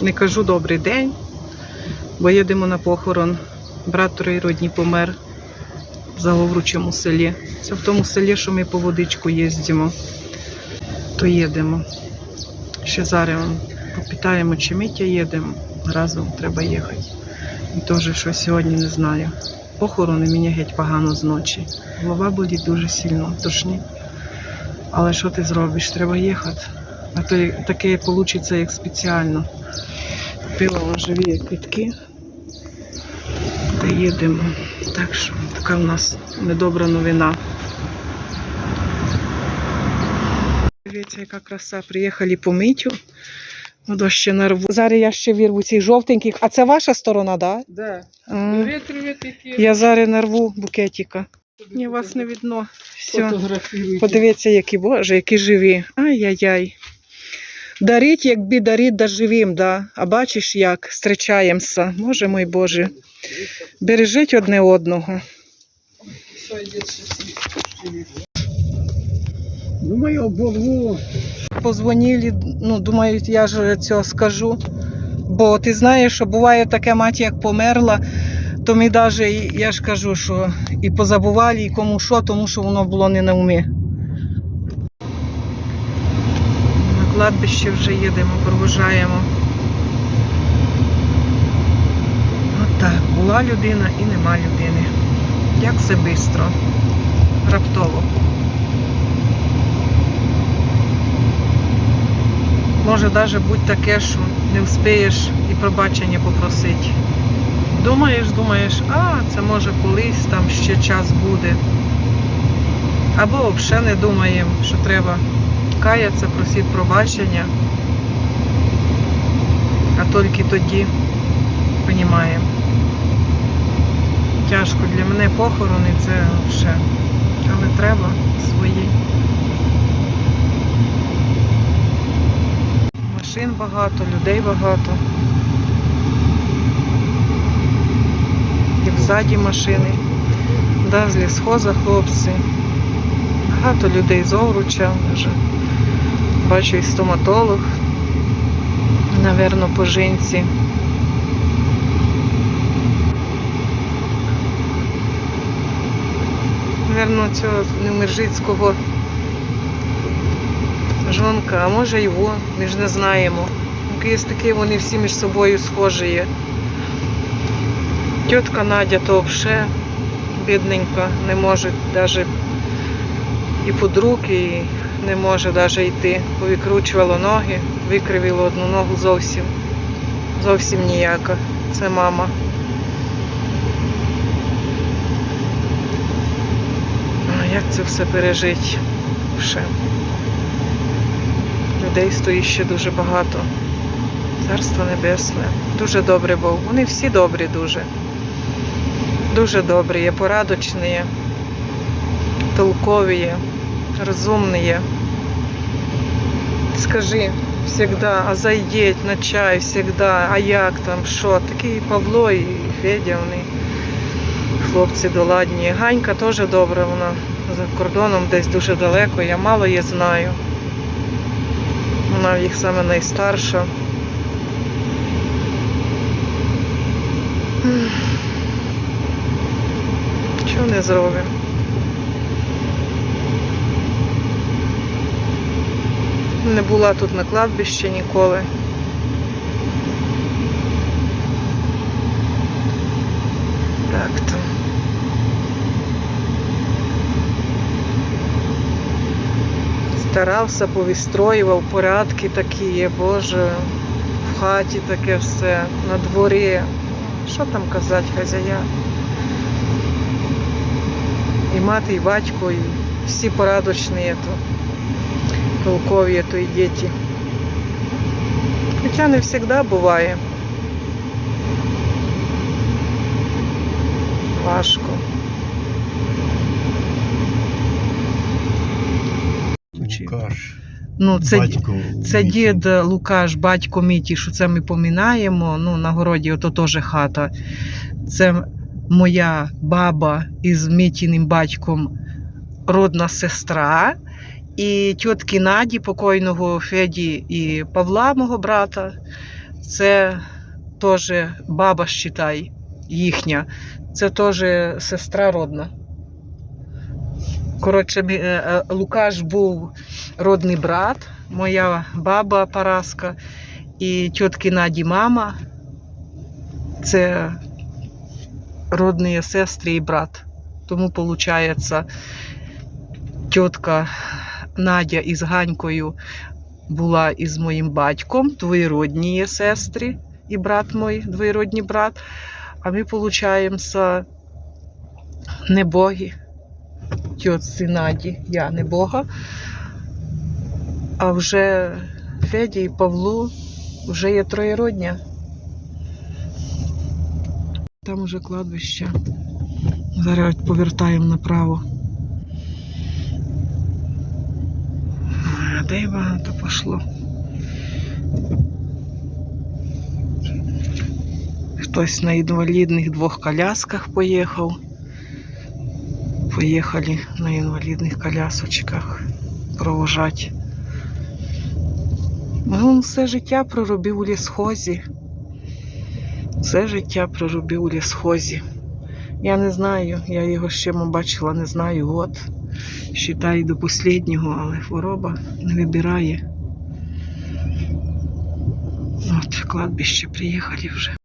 не кажу добрий день, бо їдемо на похорон. Брат троюродній помер в Заговручому селі. Це в тому селі, що ми по водичку їздимо. То їдемо. Ще зараз попитаємо, чи Митя їдемо. Разом треба їхати. І теж що сьогодні не знаю. Похорони мені геть погано з ночі. Голова болить дуже сильно, тошні. Але що ти зробиш? Треба їхати. А то таке вийде, як спеціально. Купила живі квітки. Та їдемо. Так що така в нас недобра новина. Дивіться, яка краса. Приїхали по митю. Воно ще нарву. Зараз я ще вірву цих жовтеньких. А це ваша сторона, так? Да. Да? Привіт, привіт, які. Я зараз нарву букетика. Ні, вас не видно. Все. Подивіться, які боже, які живі. Ай-яй-яй. Дарить, якби дарить да живим, да. а бачиш, як зустрічаємося. Боже мой Боже. Бережіть одне одного. Думаю, оборву. Позвонили, ну, думаю, я ж цього скажу. Бо ти знаєш, що буває таке мать, як померла, то ми навіть, я ж кажу, що і позабували, і кому що, тому що воно було не на умі. На кладбище вже їдемо, проважаємо. От так, була людина і нема людини. Як це швидко, раптово. Може навіть бути таке, що не вспієш і пробачення попросити. Думаєш, думаєш, а це може колись там ще час буде. Або взагалі не думаємо, що треба каятися, просити пробачення. А тільки тоді розуміємо. Тяжко для мене похорони це вже. Але треба свої. Машин багато, людей багато. І взаді машини. Да, з лісхоза хлопці. Багато людей з Овруча вже. Бачу і стоматолог. Наверно, по жінці. Наверно, цього Немержицького жонка, а може його, ми ж не знаємо. Якісь такі вони всі між собою схожі є. Тітка Надя то взагалі бідненька, не може навіть і руки, і не може навіть йти. Повикручувало ноги, викривіло одну ногу зовсім. Зовсім ніяка. Це мама. А Як це все пережить? Ще. Людей стоїть ще дуже багато. Царство Небесне. Дуже добре Бог. Вони всі добрі дуже. Дуже добрі, є, порадочні, толкові, є, розумні. є. Скажи завжди, а зайдіть на чай завжди, а як там, що? Такий Павло і Федя, вони хлопці доладні. Ганька теж добра, вона за кордоном десь дуже далеко, я мало її знаю. Вона в їх саме найстарша. Чого не зробимо? Не була тут на кладбищі ніколи. Так то. Старався, повістроював порядки такі, Боже, в хаті таке все, на дворі. Що там казати хазяя? І мати, і батько, і всі порадочні, то, толкові, то і діти. Хоча не завжди буває. Важко. Лукаш. Ну, це, батько Це Міті. дід Лукаш, батько Міті, що це ми поминаємо. Ну, на городі ото теж хата. Це моя баба із Мітіним батьком, родна сестра. І тітки Наді, покойного Феді і Павла, мого брата, Це теж баба считай, їхня. Це теж сестра родна. Коротше, е, е, Лукаш був родний брат, моя баба Параска і тітки Наді мама. Це родні сестри і брат. Тому, виходить, тітка Надя із Ганькою була із моїм батьком, двоєродні є сестри і брат мій, двоєродній брат. А ми, виходить, не боги. Тьотці Наді, я не Бога. А вже Феді і Павлу вже є троєродня. Там уже кладбище. Зараз повертаємо направо. Де багато пішло. Хтось на інвалідних двох колясках поїхав. Поїхали на інвалідних колясочках провожати. Ну, все життя проробив у лісхозі. Все життя проробив у лісхозі. Я не знаю, я його ще бачила, не знаю, год. Считай до останнього, але хвороба не вибирає. От, кладбище приїхали вже.